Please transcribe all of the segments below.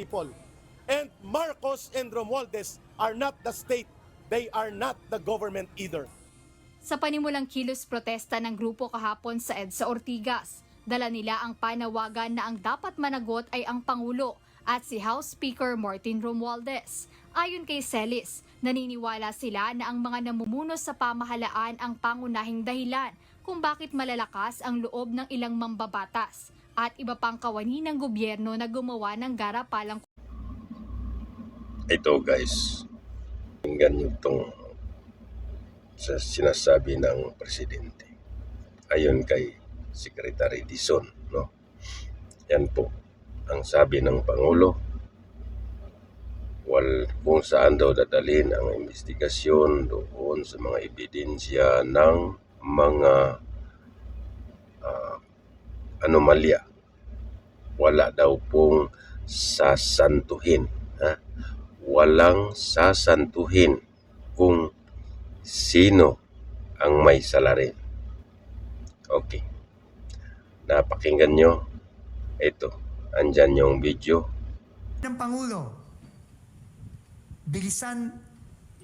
people. And Marcos and Romualdez are not the state. They are not the government either. Sa panimulang kilos protesta ng grupo kahapon sa EDSA Ortigas, dala nila ang panawagan na ang dapat managot ay ang Pangulo at si House Speaker Martin Romualdez. Ayon kay Celis, naniniwala sila na ang mga namumuno sa pamahalaan ang pangunahing dahilan kung bakit malalakas ang loob ng ilang mambabatas at iba pang kawani ng gobyerno na gumawa ng garapalang ito guys, tingnan nyo itong sa sinasabi ng presidente. Ayon kay Secretary Dizon, no? Yan po, ang sabi ng Pangulo, wal, kung saan daw dadalhin ang investigasyon doon sa mga ebidensya ng mga anomalya. Wala daw pong sasantuhin. Ha? walang sasantuhin kung sino ang may salarin. Okay. Napakinggan nyo. Ito. Andyan yung video. ng Pangulo, bilisan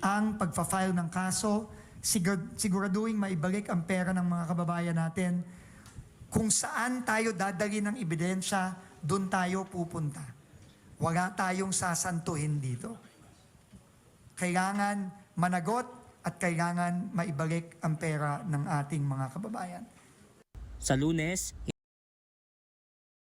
ang pagfa-file ng kaso, sigur- siguraduhin maibalik ang pera ng mga kababayan natin. Kung saan tayo dadali ng ebidensya, doon tayo pupunta. Wala tayong sasantuhin dito. Kailangan managot at kailangan maibalik ang pera ng ating mga kababayan. Sa lunes,